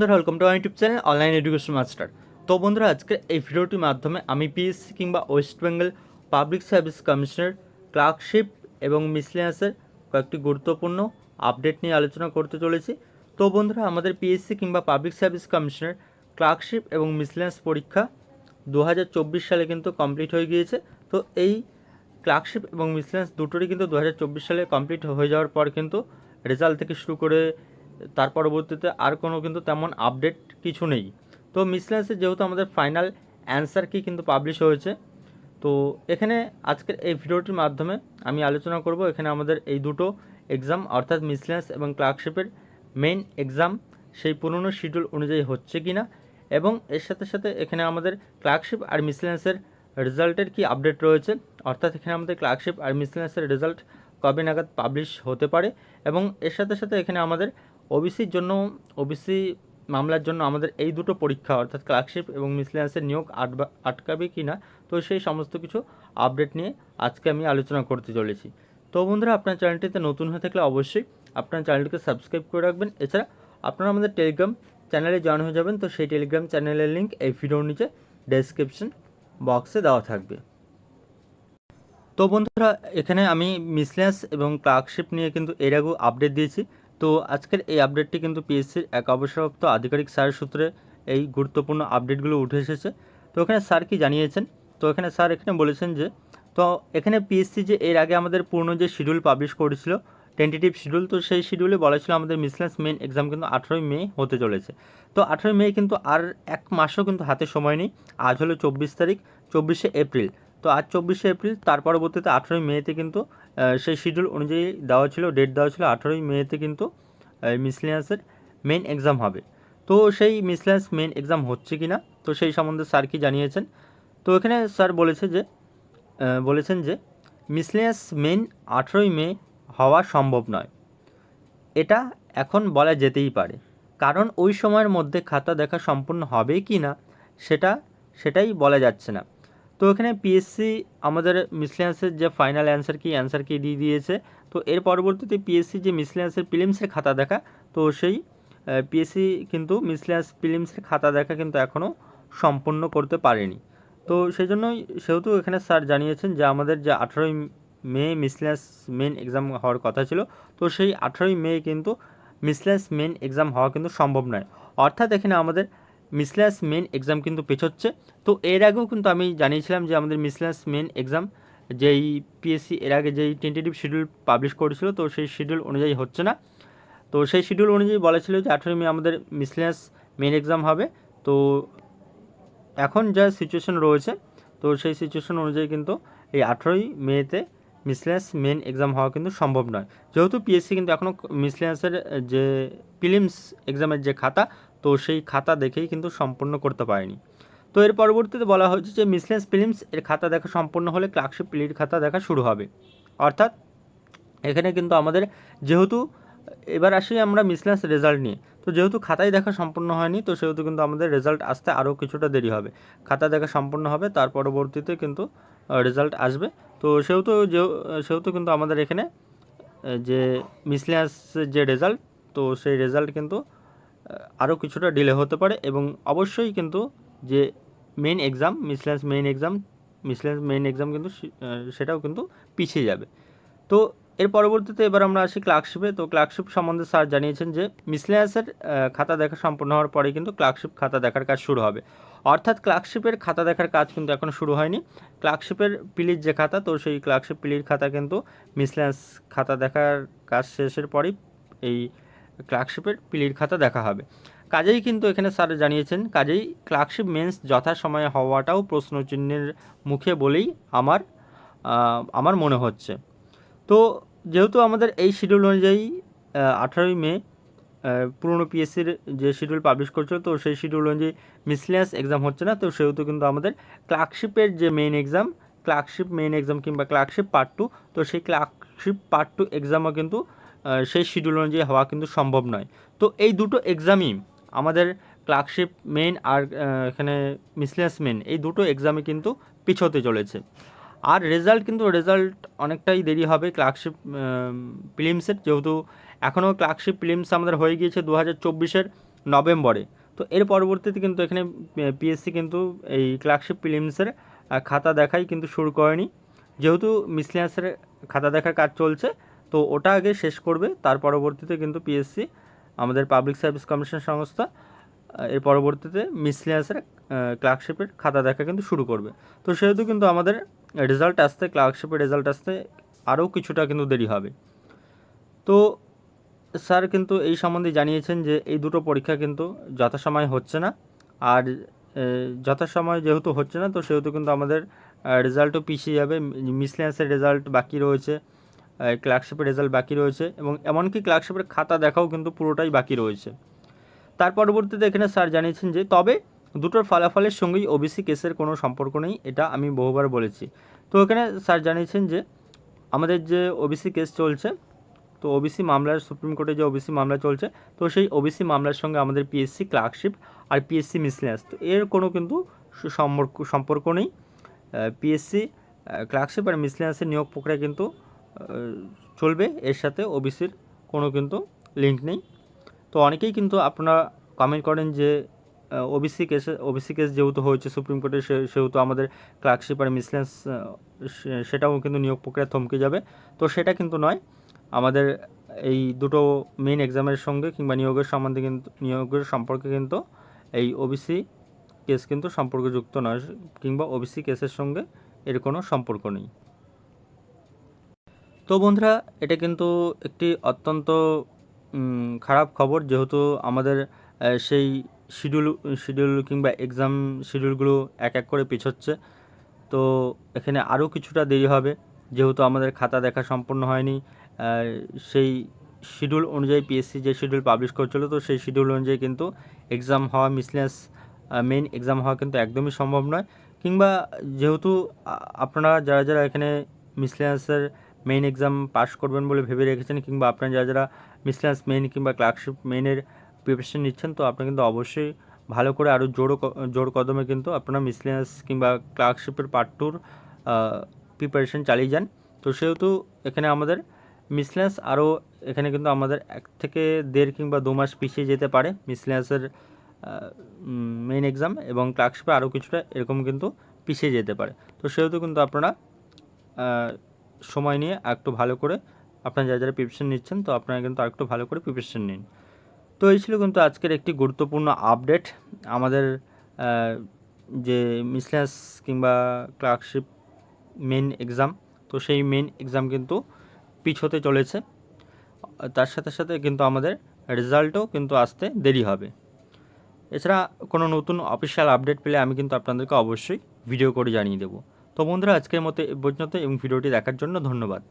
বন্ধুরা welcome to YouTube channel online education master তো বন্ধুরা আজকে এই ভিডিওটির মাধ্যমে আমি পিএসসি কিংবা ওয়েস্ট বেঙ্গল পাবলিক সার্ভিস কমিশনের ক্লার্কশিপ এবং মিসলেন্সের কয়েকটি গুরুত্বপূর্ণ আপডেট নিয়ে আলোচনা করতে চলেছি। তো বন্ধুরা, আমাদের পিএসসি কিংবা পাবলিক সার্ভিস কমিশনের ক্লার্কশিপ এবং মিসলেন্স পরীক্ষা দু হাজার চব্বিশ সালে কিন্তু কমপ্লিট হয়ে গিয়েছে। তো এই ক্লার্কশিপ এবং মিসলেন্স দুটোরই কিন্তু দু হাজার চব্বিশ সালে কমপ্লিট হয়ে যাওয়ার পর কিন্তু রেজাল্ট থেকে শুরু করে তার পরবর্তীতে আর কোনো কিন্তু তেমন আপডেট কিছু নেই। তো মিসলেন্সে যেহেতু আমাদের ফাইনাল অ্যান্সার কি কিন্তু পাবলিশ হয়েছে, তো এখানে আজকের এই ভিডিওটির মাধ্যমে আমি আলোচনা করব এখানে আমাদের এই দুটো এক্সাম অর্থাৎ মিসলেন্স এবং ক্লার্কশিপের মেইন এক্সাম সেই পুরনো শিডিউল অনুযায়ী হচ্ছে কি না এবং এর সাথে সাথে এখানে আমাদের ক্লার্কশিপ আর মিসলেন্সের রেজাল্টের কি আপডেট রয়েছে, অর্থাৎ এখানে আমাদের ক্লার্কশিপ আর মিসলেন্সের রেজাল্ট কবে নাগাদ পাবলিশ হতে পারে এবং এর সাথে সাথে এখানে আমাদের ওবিসির জন্য ওবিসি মামলার জন্য আমাদের এই দুটো পরীক্ষা, অর্থাৎ ক্লার্কশিপ এবং মিসলেন্সের নিয়োগ আটবা, আটকাবে কি না, তো সেই সমস্ত কিছু আপডেট নিয়ে আজকে আমি আলোচনা করতে চলেছি। তো বন্ধুরা, আপনার চ্যানেলটিতে নতুন হয়ে থাকলে অবশ্যই আপনার চ্যানেলটিকে সাবস্ক্রাইব করে রাখবেন। এছাড়া আপনারা আমাদের টেলিগ্রাম চ্যানেলে জয়েন হয়ে যাবেন, তো সেই টেলিগ্রাম চ্যানেলের লিঙ্ক এই ভিডিওর নিচে ডেসক্রিপশন বক্সে দেওয়া থাকবে। তো বন্ধুরা, এখানে আমি মিসলেন্স এবং ক্লার্কশিপ নিয়ে কিন্তু এর আগেও আপডেট দিয়েছি। তো আজকের এই আপডেটটি কিন্তু পিএসসির এক অবসরপ্রাপ্ত আধিকারিক স্যারের সূত্রে এই গুরুত্বপূর্ণ আপডেটগুলো উঠে এসেছে। তো এখানে স্যার কি জানিয়েছেন? তো এখানে স্যার এখানে বলেছেন যে, তো এখানে পিএসসি যে এর আগে আমাদের পূর্ণ যে শিডিউল পাবলিশ করেছিল টেন্টেটিভ শিডিউল তো সেই শিডিউলে বলা ছিল আমাদের মিসলেন্স মেন এক্সাম কিন্তু আঠেরোই মে হতে চলেছে। তো আঠেরোই মে কিন্তু আর এক মাসও কিন্তু হাতে সময় নেই। আজ হলো চব্বিশ তারিখ, চব্বিশে এপ্রিল। তো আজ চব্বিশে এপ্রিল, তার পরবর্তীতে আঠেরোই মেতে কিন্তু সেই শিডিউল অনুযায়ী দেওয়া ছিল ডেট দেওয়া ছিল আঠেরোই মেতে কিন্তু মিসলিয়ান্সের মেন এক্সাম হবে। তো সেই মিসলিয়ান্স মেন এক্সাম হচ্ছে কি না তো সেই সম্বন্ধে স্যার কি জানিয়েছেন? তো এখানে স্যার বলেছে যে বলেছেন যে মিসলিয়ান্স মেন আঠেরোই মে হওয়া সম্ভব নয়। এটা এখন বলা যেতেই পারে। কারণ ওই সময়ের মধ্যে খাতা দেখা সম্পূর্ণ হবে কি না সেটা, সেটাই বলা যাচ্ছে না। তো এখানে পিএসসি আমাদের মিসলিয়ান্সের যে ফাইনাল অ্যান্সার কি অ্যান্সার কি দিয়ে দিয়েছে। তো এর পরবর্তীতে পিএসসি যে মিসলিয়ান্সের ফিলিমসের খাতা দেখা, তো সেই পিএসসি কিন্তু মিসলিয়ান্স ফিলিমসের খাতা দেখা কিন্তু এখনও সম্পূর্ণ করতে পারেনি। তো সেই জন্যই সেহেতু এখানে স্যার জানিয়েছেন যে আমাদের যে আঠেরোই মে মিসলিয়ান্স মেন এক্সাম হওয়ার কথা ছিল, তো সেই আঠেরোই মে কিন্তু মিসলিয়ান্স মেন এক্সাম হওয়া কিন্তু সম্ভব নয়। অর্থাৎ এখানে আমাদের মিসলেস মেন এক্সাম কিন্তু পেছোচ্ছে। তো এর আগেও কিন্তু আমি জানিয়েছিলাম যে আমাদের মিসলেস মেন এক্সাম, যেই পিএসসি এর আগে যেই টেন্টেটিভ শিডিউল পাবলিশ করেছিল, তো সেই শিডিউল অনুযায়ী হচ্ছে না। তো সেই শিডিউল অনুযায়ী বলা ছিল যে আঠেরোই মে আমাদের মিসলেস মেন এক্সাম হবে। তো এখন যা সিচুয়েশন রয়েছে, তো সেই সিচুয়েশন অনুযায়ী কিন্তু এই আঠেরোই মেতে মিসলেন্স মেন এক্সাম হওয়া কিন্তু সম্ভব নয়। যেহেতু পিএসসি কিন্তু এখনও মিসলেন্সের যে প্রিলিমস এক্সামের যে খাতা তো সেই খাতা দেখেই কিন্তু সম্পূর্ণ করতে পারেনি। তো এর পরবর্তীতে বলা হয়েছে যে মিসলেন্স ফিল্মস এর খাতা দেখা সম্পূর্ণ হলে ক্লার্কশিপ প্লির খাতা দেখা শুরু হবে। অর্থাৎ এখানে কিন্তু আমাদের যেহেতু, এবার আসি আমরা মিসলেন্স রেজাল্ট নিয়ে। তো যেহেতু খাতায় দেখা সম্পূর্ণ হয়নি, তো সেহেতু কিন্তু আমাদের রেজাল্ট আসতে আরও কিছুটা দেরি হবে। খাতা দেখা সম্পূর্ণ হবে, তার পরবর্তীতে কিন্তু রেজাল্ট আসবে। তো সেহেতু সেহেতু কিন্তু আমাদের এখানে যে মিসলেন্স যে রেজাল্ট, তো সেই রেজাল্ট কিন্তু আরও কিছুটা ডিলে হতে পারে এবং অবশ্যই কিন্তু যে main exam miscellaneous main exam miscellaneous main exam কিন্তু সেটাও কিন্তু পিছিয়ে যাবে। তো এর পরবর্তীতে এবার আমরা আসি ক্লার্কশিপে তো ক্লার্কশিপ সম্বন্ধে স্যার জানিয়েছেন যে মিসলেন্সের খাতা দেখা সম্পূর্ণ হওয়ার পরে কিন্তু ক্লার্কশিপ খাতা দেখার কাজ শুরু হবে। অর্থাৎ ক্লার্কশিপের খাতা দেখার কাজ কিন্তু এখনও শুরু হয়নি। ক্লার্কশিপের পিলির যে খাতা, তো সেই ক্লার্কশিপ পিলির খাতা কিন্তু মিসলেন্স খাতা দেখার কাজ শেষের পরেই এই ক্লার্কশিপের পিলির খাতা দেখা হবে। কাজেই কিন্তু এখানে স্যার জানিয়েছেন, কাজেই ক্লার্কশিপ মেন্স যথাসময়ে হওয়াটাও প্রশ্নচিহ্নের মুখে বলেই আমার আমার মনে হচ্ছে। তো যেহেতু আমাদের এই শিডিউল অনুযায়ী আঠারোই মে পুরনো পিএসসির যে শিডিউল পাবলিশ করছিল, তো সেই শিডিউল অনুযায়ী মিসলিয়াস এক্সাম হচ্ছে না, তো সেহেতু কিন্তু আমাদের ক্লার্কশিপের যে main exam, clerkship main exam কিংবা ক্লার্কশিপ পার্ট টু, তো সেই ক্লার্কশিপ পার্ট টু এক্সামও কিন্তু সেই শিডিউল অনুযায়ী হওয়া কিন্তু সম্ভব নয়। তো এই দুটো এক্সামই আমাদের ক্লার্কশিপ মেন আর এখানে মিসলিয়াস মেন এই দুটো এক্সামে কিন্তু পিছোতে চলেছে। আর রেজাল্ট কিন্তু রেজাল্ট অনেকটাই দেরি হবে ক্লার্কশিপ ফিলিমসের যেহেতু এখনও ক্লার্কশিপ ফিলিমস আমাদের হয়ে গিয়েছে দু হাজার চব্বিশের নভেম্বরে। তো এর পরবর্তীতে কিন্তু এখানে পিএসসি কিন্তু এই ক্লার্কশিপ প্রিলিমসের খাতা দেখাই কিন্তু শুরু করেনি। যেহেতু মিসলিয়াসের খাতা দেখার কাজ চলছে তো ওটা আগে শেষ করবে, তার পরবর্তীতে কিন্তু পিএসসি আমাদের পাবলিক সার্ভিস কমিশন সংস্থা এর পরবর্তীতে মিসলিয়াসের ক্লার্কশিপের খাতা দেখা কিন্তু শুরু করবে। তো সেহেতু কিন্তু আমাদের রেজাল্ট আসতে ক্লার্কশিপের রেজাল্ট আসতে আরও কিছুটা কিন্তু দেরি হবে। তো স্যার কিন্তু এই সম্বন্ধে জানিয়েছেন যে এই দুটো পরীক্ষা কিন্তু যথাসময় হচ্ছে না। আর যথাসময় যেহেতু হচ্ছে না, তো সেহেতু কিন্তু আমাদের রেজাল্টও পিছিয়ে যাবে। মিসলিয়ান্সের রেজাল্ট বাকি রয়েছে। ক্লার্কশিপের রেজাল্ট বাকি রয়েছে এবং এমনকি ক্লার্কশিপের খাতা দেখাও কিন্তু পুরোটাই বাকি রয়েছে। তার পরবর্তীতে এখানে স্যার জানিয়েছেন যে, তবে দুটোর ফলাফলের সঙ্গেই ওবিসি কেসের কোনো সম্পর্ক নেই, এটা আমি বহুবার বলেছি। তো এখানে স্যার জানিয়েছেন যে, আমাদের যে ওবিসি কেস চলছে, তো ওবিসি মামলার, সুপ্রিম কোর্টে যে ওবিসি মামলা চলছে, তো সেই ওবিসি মামলার সঙ্গে আমাদের পিএসসি ক্লার্কশিপ আর পিএসসি মিসলিয়াস তো এর কোনো কিন্তু সম্পর্ক সম্পর্ক নেই। পিএসসি ক্লার্কশিপ আর মিসলিয়াসের নিয়োগ প্রক্রিয়া কিন্তু চলবে, এর সাথে ওবিসির কোনো কিন্তু লিঙ্ক নেই। তো অনেকেই কিন্তু আপনারা কমেন্ট করেন যে ওবিসি কেসে ওবিসি কেস যেহেতু হয়েছে সুপ্রিম কোর্টে সেহেতু আমাদের ক্লার্কশিপ আর মিসলেন্স সেটাও কিন্তু নিয়োগ প্রক্রিয়া থমকে যাবে। তো সেটা কিন্তু নয়, আমাদের এই দুটো মেন এক্সামের সঙ্গে কিংবা নিয়োগের সম্বন্ধে কিন্তু, নিয়োগের সম্পর্কে কিন্তু এই ওবিসি কেস কিন্তু সম্পর্কযুক্ত নয়, কিংবা ওবিসি কেসের সঙ্গে এর কোনো সম্পর্ক নেই। তো বন্ধুরা, এটা কিন্তু একটি অত্যন্ত খারাপ খবর। যেহেতু আমাদের সেই শিডিউল শিডিউল কিংবা এক্সাম শিডিউলগুলো এক এক করে পিছোচ্ছে, তো এখানে আরও কিছুটা দেরি হবে। যেহেতু আমাদের খাতা দেখা সম্পূর্ণ হয়নি সেই শিডিউল অনুযায়ী পিএসসি যে শিডিউল পাবলিশ করছিল, তো সেই শিডিউল অনুযায়ী কিন্তু এক্সাম হওয়া মিসলেস মেইন এক্সাম হওয়া কিন্তু একদমই সম্ভব নয়। কিংবা যেহেতু আপনারা, যারা যারা এখানে মিসলেন্সের মেইন এক্সাম পাস করবেন বলে ভেবে রেখেছেন কিংবা আপনারা যারা যারা মিসলেন্স মেইন কিংবা ক্লার্কশিপ মেইনের প্রিপারেশন নিচ্ছেন, তো আপনারা কিন্তু অবশ্যই ভালো করে আরও জোর জোর কদমে কিন্তু আপনারা মিসলেন্স কিংবা ক্লার্কশিপের পার্ট টুর প্রিপারেশন চালিয়ে যান। তো সেহেতু এখানে আমাদের মিসলেন্স আরও এখানে কিন্তু আমাদের এক থেকে দেড় কিংবা দু মাস পিছিয়ে যেতে পারে মিসলেন্সের মেইন এক্সাম এবং ক্লার্কশিপে আরও কিছুটা এরকম কিন্তু পিছিয়ে যেতে পারে। তো সেহেতু কিন্তু আপনারা সময় নিয়ে একটু ভালো করে আপনারা যারা যারা প্রিপারেশন নিচ্ছেন, তো আপনারা কিন্তু আরেকটু ভালো করে প্রিপারেশন নিন। তো এই ছিল কিন্তু আজকের একটি গুরুত্বপূর্ণ আপডেট আমাদের যে মিসলেন্স কিংবা ক্লার্কশিপ মেন এক্সাম তো সেই মেন এক্সাম কিন্তু পিছোতে চলেছে। তার সাথে সাথে কিন্তু আমাদের রেজাল্টও কিন্তু আসতে দেরি হবে। এছাড়া কোনো নতুন অফিসিয়াল আপডেট পেলে আমি কিন্তু আপনাদেরকে অবশ্যই ভিডিও করে জানিয়ে দেবো। তো বন্ধুরা আজকের মতো এ পর্যন্ত এবং ভিডিওটি দেখার জন্য ধন্যবাদ।